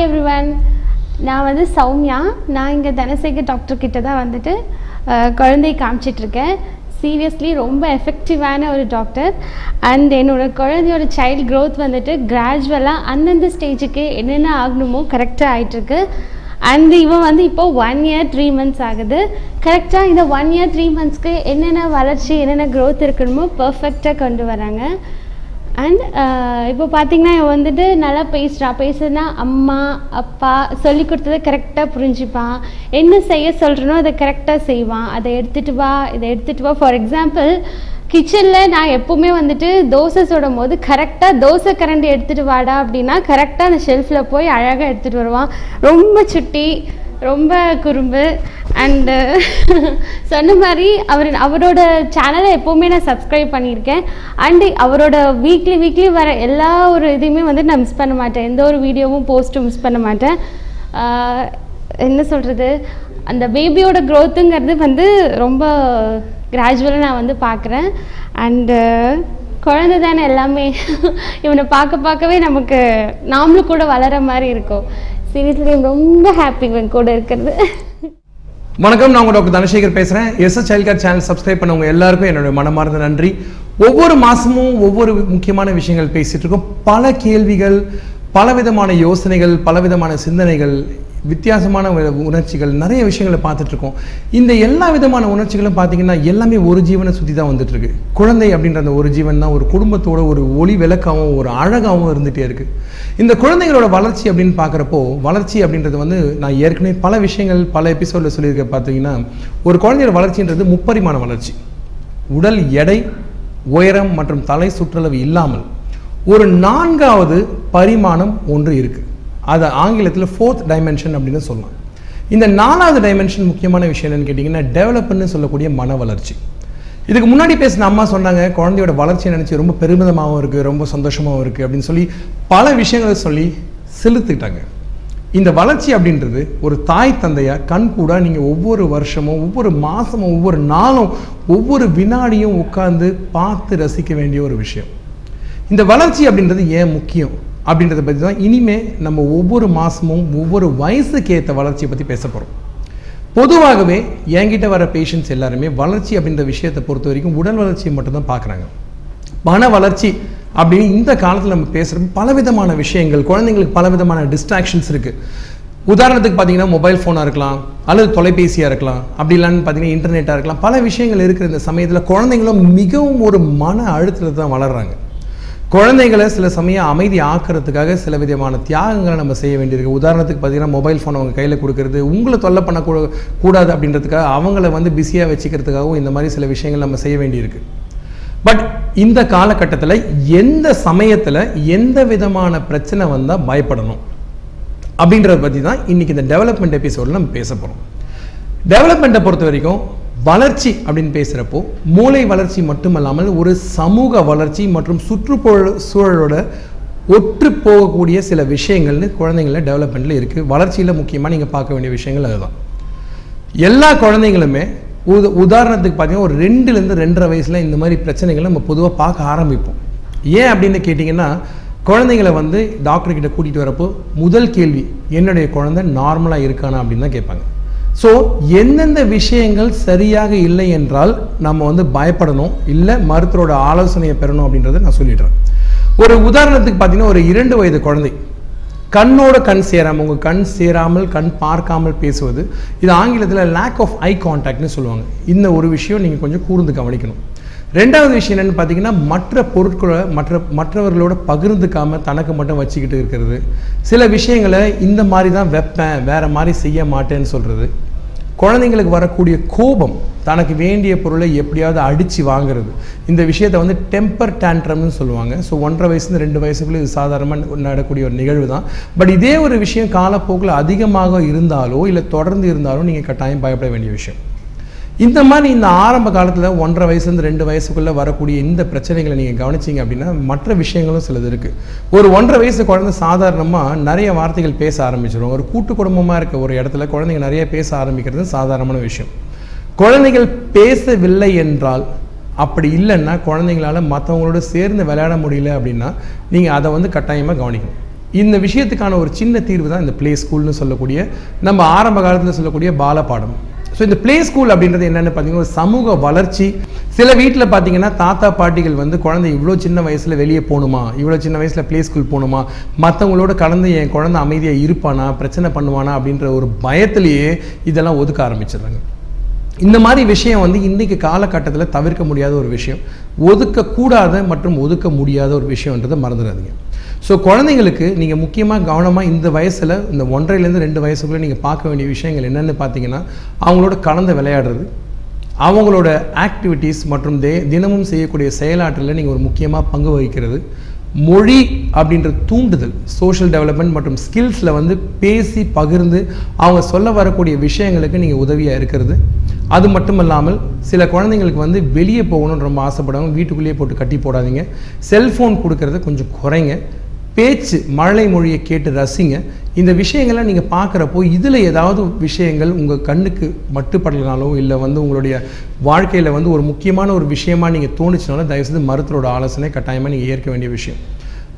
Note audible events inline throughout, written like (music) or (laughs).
Hi everyone நான் வந்து சௌமியா. நான் இங்கே தனசேகர் டாக்டர்கிட்ட தான் வந்துட்டு குழந்தையை காமிச்சிட்ருக்கேன் சீரியஸ்லி ரொம்ப எஃபெக்டிவான ஒரு டாக்டர் அண்ட் என்னோடய குழந்தையோட சைல்ட் க்ரோத் வந்துட்டு கிராஜுவலாக அந்தந்த ஸ்டேஜுக்கு என்னென்ன ஆகணுமோ கரெக்டாக ஆகிட்டுருக்கு அண்ட் இவன் வந்து இப்போ ஒன் இயர் த்ரீ மந்த்ஸ் ஆகுது. கரெக்டாக இந்த ஒன் இயர் த்ரீ மந்த்ஸ்க்கு என்னென்ன வளர்ச்சி என்னென்ன க்ரோத் இருக்கணுமோ பர்ஃபெக்டாக கொண்டு வராங்க. அண்ட் uh, இப்போ பார்த்தீங்கன்னா இவன் வந்துட்டு நல்லா பேசுகிறான் பேசுனா அம்மா அப்பா சொல்லி கொடுத்ததை கரெக்டாக புரிஞ்சுப்பான். என்ன செய்ய சொல்கிறனோ அதை கரெக்டாக செய்வான். அதை எடுத்துகிட்டு வா இதை எடுத்துகிட்டு வா. ஃபார் எக்ஸாம்பிள் கிச்சனில் நான் எப்போவுமே வந்துட்டு தோசை சுடும் போது கரெக்டாக தோசை கரண்டி எடுத்துகிட்டு வாடா அப்படின்னா கரெக்டாக அந்த ஷெல்ஃபில் போய் அழகாக எடுத்துகிட்டு வருவான். ரொம்ப சுட்டி ரொம்ப குறும்பு. அண்டு uh, (laughs) சொன்ன மாதிரி அவர் அவரோட சேனலை எப்போவுமே நான் சப்ஸ்கிரைப் பண்ணியிருக்கேன். அண்டு அவரோட வீக்லி வீக்லி வர எல்லா ஒரு இதையுமே வந்து நான் மிஸ் பண்ண மாட்டேன். எந்த ஒரு வீடியோவும் போஸ்ட்டும் மிஸ் பண்ண மாட்டேன். என்ன சொல்கிறது அந்த பேபியோட க்ரோத்துங்கிறது வந்து ரொம்ப கிராஜுவலாக நான் வந்து பார்க்குறேன் அண்டு uh, குழந்தை தானே எல்லாமே. (laughs) இவனை பார்க்க பார்க்கவே நமக்கு நாமளும் கூட வளர மாதிரி இருக்கும். சீரியஸ்லி ரொம்ப ஹாப்பி இவன் கூட இருக்கிறது. (laughs) வணக்கம் நான் உங்க டாக்டர் தனசேகர் பேசுறேன். SS child care channel subscribe பண்ணவங்க எல்லாருக்கும் என்னுடைய மனமார்ந்த நன்றி. ஒவ்வொரு மாசமும் ஒவ்வொரு முக்கியமான விஷயங்கள் பேசிட்டு இருக்கோம். பல கேள்விகள் பலவிதமான யோசனைகள் பலவிதமான சிந்தனைகள் வித்தியாசமான உணர்ச்சிகள் நிறைய விஷயங்களை பார்த்துட்ருக்கோம். இந்த எல்லா விதமான உணர்ச்சிகளும் பார்த்தீங்கன்னா எல்லாமே ஒரு ஜீவனை சுற்றி தான் வந்துட்டுருக்கு குழந்தை அப்படின்ற அந்த ஒரு ஜீவன் தான் ஒரு குடும்பத்தோட ஒரு ஒளி விளக்காகவும் ஒரு அழகாகவும் இருந்துகிட்டே இருக்குது இந்த குழந்தைகளோட வளர்ச்சி அப்படின்னு பார்க்குறப்போ வளர்ச்சி அப்படின்றது வந்து நான் ஏற்கனவே பல விஷயங்கள் பல எபிசோடில் சொல்லியிருக்க பார்த்தீங்கன்னா ஒரு குழந்தையோட வளர்ச்சின்றது முப்பரிமாண வளர்ச்சி. உடல் எடை உயரம் மற்றும் தலை சுற்றளவு இல்லாமல். ஒரு நான்காவது பரிமாணம் ஒன்று இருக்குது அதை ஆங்கிலத்தில் ஃபோர்த் டைமென்ஷன் அப்படின்னு சொல்லலாம் இந்த நாலாவது டைமென்ஷன் முக்கியமான விஷயம் என்னன்னு கேட்டிங்கன்னா டெவலப்னு சொல்லக்கூடிய மன வளர்ச்சி. இதுக்கு முன்னாடி பேசின அம்மா சொன்னாங்க குழந்தையோட வளர்ச்சியை நினச்சி ரொம்ப பெருமிதமாகவும் இருக்குது ரொம்ப சந்தோஷமாகவும் இருக்குது அப்படின்னு சொல்லி பல விஷயங்களை சொல்லி செலுத்துக்கிட்டாங்க இந்த வளர்ச்சி அப்படின்றது ஒரு தாய் தந்தையாக கண் கூட நீங்கள் ஒவ்வொரு வருஷமும் ஒவ்வொரு மாதமும் ஒவ்வொரு நாளும் ஒவ்வொரு வினாடியும் உட்கார்ந்து பார்த்து ரசிக்க வேண்டிய ஒரு விஷயம். இந்த வளர்ச்சி அப்படின்றது ஏன் முக்கியம்? அப்படின்றத பற்றி தான் இனிமேல் நம்ம ஒவ்வொரு மாதமும் ஒவ்வொரு வயசுக்கு ஏற்ற வளர்ச்சியை பற்றி பேச போகிறோம் பொதுவாகவே என்கிட்ட வர பேஷண்ட்ஸ் எல்லாருமே வளர்ச்சி அப்படின்ற விஷயத்தை பொறுத்த வரைக்கும் உடல் வளர்ச்சியை மட்டும்தான் பார்க்குறாங்க. மன வளர்ச்சி அப்படின்னு இந்த காலத்தில் நம்ம பேசுகிறப்ப பலவிதமான விஷயங்கள் குழந்தைங்களுக்கு பலவிதமான டிஸ்ட்ராக்ஷன்ஸ் இருக்குது உதாரணத்துக்கு பார்த்தீங்கன்னா மொபைல் ஃபோனாக இருக்கலாம் அல்லது தொலைபேசியாக இருக்கலாம் அப்படி இல்லைன்னு பார்த்தீங்கன்னா இன்டர்நெட்டாக இருக்கலாம் பல விஷயங்கள் இருக்கிற இந்த சமயத்தில் குழந்தைங்களும் மிகவும் ஒரு மன அழுத்தத்தை தான் வளர்கிறாங்க குழந்தைகளை சில சமயம் அமைதி ஆக்கிறதுக்காக சில விதமான தியாகங்களை நம்ம செய்ய வேண்டியிருக்கு. உதாரணத்துக்கு பார்த்தீங்கன்னா மொபைல் ஃபோன் அவங்க கையில் கொடுக்கறது உங்களை தொல்லை பண்ண கூடாது அப்படின்றதுக்காக அவங்கள வந்து பிஸியாக வச்சுக்கிறதுக்காகவும் இந்த மாதிரி சில விஷயங்கள் நம்ம செய்ய வேண்டியிருக்கு. பட் இந்த காலகட்டத்தில் எந்த சமயத்தில் எந்த விதமான பிரச்சனை வந்தால் பயப்படணும்? அப்படின்றத பற்றி தான் இன்னைக்கு இந்த டெவலப்மெண்ட் எபிசோடில் நம்ம பேச போகிறோம் டெவலப்மெண்ட்டை பொறுத்த வரைக்கும் வளர்ச்சி அப்படின்னு பேசுகிறப்போ மூளை வளர்ச்சி மட்டுமல்லாமல் ஒரு சமூக வளர்ச்சி மற்றும் சுற்றுப்புற சூழலோட ஒற்று போகக்கூடிய சில விஷயங்கள்னு குழந்தைங்கள டெவலப்மெண்ட்டில் இருக்குது வளர்ச்சியில் முக்கியமாக நீங்கள் பார்க்க வேண்டிய விஷயங்கள் அதுதான். எல்லா குழந்தைங்களுமே உத உதாரணத்துக்கு பார்த்தீங்கன்னா ஒரு ரெண்டுலேருந்து ரெண்டரை வயசில் இந்த மாதிரி பிரச்சனைகளை நம்ம பொதுவாக பார்க்க ஆரம்பிப்போம். ஏன் அப்படின்னு கேட்டிங்கன்னா குழந்தைங்களை வந்து டாக்டர்கிட்ட கூட்டிகிட்டு வரப்போ முதல் கேள்வி என்னுடைய குழந்தை நார்மலாக இருக்கானா அப்படின்னு தான் கேட்பாங்க. ஸோ எந்தெந்த விஷயங்கள் சரியாக இல்லை என்றால் நம்ம வந்து பயப்படணும். இல்லை மருத்துவரோட ஆலோசனையை பெறணும் அப்படின்றத நான் சொல்லிடுறேன். ஒரு உதாரணத்துக்கு பார்த்தீங்கன்னா ஒரு இரண்டு வயது குழந்தை. கண்ணோட கண் சேராமல் உங்கள் கண் சேராமல் கண் பார்க்காமல் பேசுவது இது ஆங்கிலத்தில் லேக் ஆஃப் ஐ கான்டாக்ட்னு சொல்லுவாங்க. இந்த ஒரு விஷயம் நீங்கள் கொஞ்சம் கூர்ந்து கவனிக்கணும். ரெண்டாவது விஷயம் என்னென்னு பார்த்தீங்கன்னா மற்ற பொருட்களை மற்ற மற்றவர்களோட பகிர்ந்துக்காமல் தனக்கு மட்டும் வச்சுக்கிட்டு இருக்கிறது. சில விஷயங்களை இந்த மாதிரி தான் வைப்பேன் வேறு மாதிரி செய்ய மாட்டேன்னு சொல்கிறது குழந்தைங்களுக்கு வரக்கூடிய கோபம் தனக்கு வேண்டிய பொருளை எப்படியாவது அடித்து வாங்குறது. இந்த விஷயத்தை வந்து டெம்பர் டேண்ட்ரம்னு சொல்லுவாங்க. ஸோ ஒன்றரை வயசுலேருந்து ரெண்டு வயசுக்குள்ளே இது சாதாரணமாக நடக்கூடிய ஒரு நிகழ்வு தான். பட் இதே ஒரு விஷயம் காலப்போக்கில் அதிகமாக இருந்தாலோ இல்லை தொடர்ந்து இருந்தாலோ நீங்கள் கட்டாயம் பயப்பட வேண்டிய விஷயம். இந்த மாதிரி இந்த ஆரம்ப காலத்தில் ஒன்றரை வயசுலேருந்து ரெண்டு வயசுக்குள்ளே வரக்கூடிய இந்த பிரச்சனைகளை நீங்கள் கவனிச்சீங்க அப்படின்னா மற்ற விஷயங்களும் சிலது இருக்குது ஒரு ஒன்றரை வயசு குழந்தை சாதாரணமாக நிறைய வார்த்தைகள் பேச ஆரம்பிச்சிடும் ஒரு கூட்டு குடும்பமாக இருக்க ஒரு இடத்துல குழந்தைங்க நிறைய பேச ஆரம்பிக்கிறது சாதாரணமான விஷயம். குழந்தைகள் பேசவில்லை என்றால் அப்படி இல்லைன்னா குழந்தைங்களால மற்றவங்களோட சேர்ந்து விளையாட முடியல அப்படின்னா நீங்கள் அதை வந்து கட்டாயமாக கவனிக்கணும். இந்த விஷயத்துக்கான ஒரு சின்ன தீர்வு தான் இந்த ப்ளே ஸ்கூல்னு சொல்லக்கூடிய நம்ம ஆரம்ப காலத்தில் சொல்லக்கூடிய பாலபாடம். ஸோ இந்த ப்ளே ஸ்கூல் அப்படின்றது என்னென்னு பார்த்தீங்கன்னா சமூக வளர்ச்சி. சில வீட்டில் பார்த்தீங்கன்னா தாத்தா பாட்டிகள் வந்து குழந்தை இவ்வளோ சின்ன வயசில் வெளியே போகணுமா? இவ்வளோ சின்ன வயசில் ப்ளே ஸ்கூல் போகணுமா? மற்றவங்களோட கலந்து என் குழந்தை அமைதியாக இருப்பானா? பிரச்சனை பண்ணுவானா? அப்படின்ற ஒரு பயத்திலேயே இதெல்லாம் ஒதுக்க ஆரம்பிச்சிடுறாங்க. இந்த மாதிரி விஷயம் வந்து இன்றைக்கு காலகட்டத்தில் தவிர்க்க முடியாத ஒரு விஷயம். ஒதுக்கக்கூடாத மற்றும் ஒதுக்க முடியாத ஒரு விஷயன்றதை மறந்துடாதீங்க. ஸோ குழந்தைங்களுக்கு நீங்கள் முக்கியமாக கவனமாக இந்த வயசில் இந்த ஒன்றரைலேருந்து ரெண்டு வயசுக்குள்ளே நீங்கள் பார்க்க வேண்டிய விஷயங்கள் என்னென்னு பார்த்தீங்கன்னா அவங்களோட கலந்து விளையாடுறது அவங்களோட ஆக்டிவிட்டீஸ் மற்றும் தே தினமும் செய்யக்கூடிய செயலாற்றலில் நீங்கள் ஒரு முக்கியமாக பங்கு வகிக்கிறது மொழி அப்படின்ற தூண்டுதல் சோஷியல் டெவலப்மெண்ட் மற்றும் ஸ்கில்ஸில் வந்து பேசி பகிர்ந்து அவங்க சொல்ல வரக்கூடிய விஷயங்களுக்கு நீங்கள் உதவியாக இருக்கிறது. அது மட்டும் இல்லாமல் சில குழந்தைங்களுக்கு வந்து வெளியே போகணும்னு ரொம்ப ஆசைப்படுவாங்க. வீட்டுக்குள்ளேயே போட்டு கட்டி போடாதீங்க. செல்ஃபோன் கொடுக்கறத கொஞ்சம் குறைங்க. பேச்சு மழலை மொழியை கேட்டு ரசிங்க. இந்த விஷயங்களை நீங்கள் பார்க்குறப்போ இதில் ஏதாவது விஷயங்கள் உங்கள் கண்ணுக்கு மட்டுப்படலனாலோ இல்லை வந்து உங்களுடைய வாழ்க்கையில் வந்து ஒரு முக்கியமான ஒரு விஷயமா நீங்கள் தோணுச்சுனாலும் தயவுசெய்து மருத்துவரோட ஆலோசனை கட்டாயமாக நீங்கள் ஏற்க வேண்டிய விஷயம்.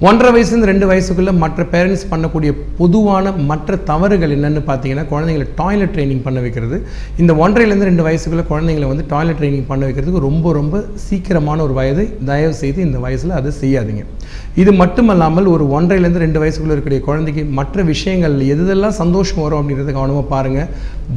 ஒன்றரை வயசுலேருந்து ரெண்டு வயசுக்குள்ளே மற்ற பேரண்ட்ஸ் பண்ணக்கூடிய பொதுவான மற்ற தவறுகள் என்னென்னு பார்த்தீங்கன்னா குழந்தைங்களை டாய்லெட் ட்ரைனிங் பண்ண வைக்கிறது. இந்த ஒன்றரைலேருந்து ரெண்டு வயசுக்குள்ளே குழந்தைங்களை வந்து டாய்லெட் ட்ரைனிங் பண்ண வைக்கிறதுக்கு ரொம்ப ரொம்ப சீக்கிரமான ஒரு வயது. தயவு செய்து இந்த வயசில் அதை செய்யாதீங்க. இது மட்டுமல்லாமல் ஒரு ஒன்றரைலேருந்து ரெண்டு வயசுக்குள்ளே இருக்கக்கூடிய குழந்தைக்கு மற்ற விஷயங்கள் எதெல்லாம் சந்தோஷம் வரும் அப்படின்றத கவனமாக பாருங்கள்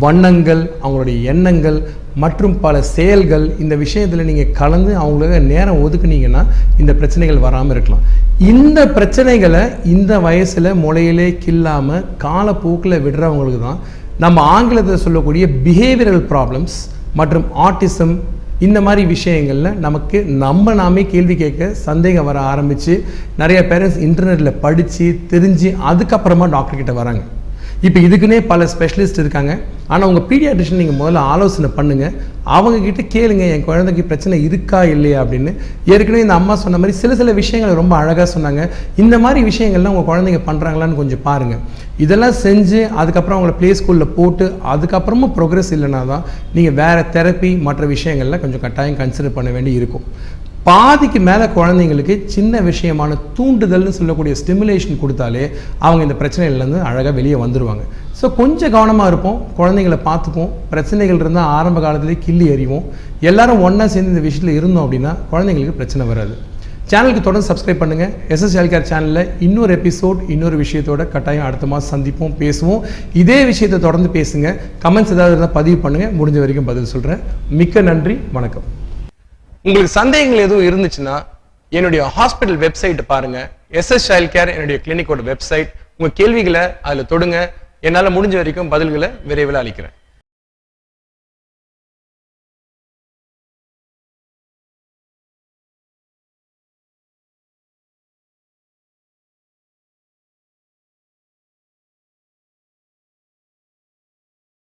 வண்ணங்கள் அவங்களுடைய எண்ணங்கள் மற்றும் பல செயல்கள் இந்த விஷயத்தில் நீங்கள் கலந்து அவங்களுக்கு நேரம் ஒதுக்குனீங்கன்னா இந்த பிரச்சனைகள் வராமல் இருக்கலாம். இந்த பிரச்சனைகளை இந்த வயசில் முளையிலே கில்லாமல் காலப்போக்கில் விடுறவங்களுக்கு தான் நம்ம ஆங்கிலத்தில் சொல்லக்கூடிய பிஹேவியரல் ப்ராப்ளம்ஸ் மற்றும் ஆட்டிசம் இந்த மாதிரி விஷயங்களில் நமக்கு நம்ம நாமே கேள்வி கேட்க சந்தேகம் வர ஆரம்பித்து நிறைய பேரண்ட்ஸ் இன்டர்நெட்டில் படித்து தெரிஞ்சு அதுக்கப்புறமா டாக்டர்கிட்ட வராங்க. இப்போ இதுக்குன்னே பல ஸ்பெஷலிஸ்ட் இருக்காங்க. ஆனால் உங்கள் பீடியாட்ரிஷன் நீங்கள் முதல்ல ஆலோசனை பண்ணுங்கள் அவங்கக்கிட்ட கேளுங்க என் குழந்தைக்கு பிரச்சனை இருக்கா இல்லையா அப்படின்னு. ஏற்கனவே இந்த அம்மா சொன்ன மாதிரி சில சில விஷயங்கள் ரொம்ப அழகாக சொன்னாங்க. இந்த மாதிரி விஷயங்கள்லாம் உங்கள் குழந்தைங்க பண்ணுறாங்களான்னு கொஞ்சம் பாருங்கள் இதெல்லாம் செஞ்சு அதுக்கப்புறம் அவங்கள ப்ளே ஸ்கூலில் போட்டு அதுக்கப்புறமும் ப்ரோக்ரஸ் இல்லைனா தான் நீங்கள் வேறு தெரப்பி மற்ற விஷயங்கள்லாம் கொஞ்சம் கட்டாயம் கன்சிடர் பண்ண வேண்டி இருக்கும். பாதிக்கு மேலே குழந்தைங்களுக்கு சின்ன விஷயமான தூண்டுதல்னு சொல்லக்கூடிய ஸ்டிமுலேஷன் கொடுத்தாலே அவங்க இந்த பிரச்சனையிலேருந்து அழகாக வெளியே வந்துடுவாங்க ஸோ கொஞ்சம் கவனமாக இருப்போம். குழந்தைங்களை பார்த்துப்போம். பிரச்சனைகள் இருந்தால் ஆரம்ப காலத்திலே கிள்ளி எறிவோம். எல்லாரும் ஒன்றா சேர்ந்து இந்த விஷயத்தில் இருந்தோம் அப்படின்னா குழந்தைங்களுக்கு பிரச்சனை வராது. சேனலுக்கு தொடர்ந்து சப்ஸ்கிரைப் பண்ணுங்கள் எஸ்எஸ் ஹெல்கேர் சேனலில் இன்னொரு எபிசோட் இன்னொரு விஷயத்தோட கட்டாயம் அடுத்த மாதம் சந்திப்போம் பேசுவோம். இதே விஷயத்தை தொடர்ந்து பேசுங்க. கமெண்ட்ஸ் ஏதாவது இருந்தால் பதிவு பண்ணுங்கள் முடிஞ்ச வரைக்கும் பதில் சொல்கிறேன் மிக்க நன்றி. வணக்கம். உங்களுக்கு சந்தேகங்கள் எதுவும் இருந்துச்சுன்னா என்னுடைய ஹாஸ்பிட்டல் வெப்சைட் பாருங்க. எஸ்எஸ் சைல்ட் கேர் என்னுடைய கிளினிக்கோட வெப்சைட் உங்க கேள்விகளை அதுல தொடுங்க. என்னால முடிஞ்ச வரைக்கும் பதில்களை விரைவில் அளிக்கிறேன்.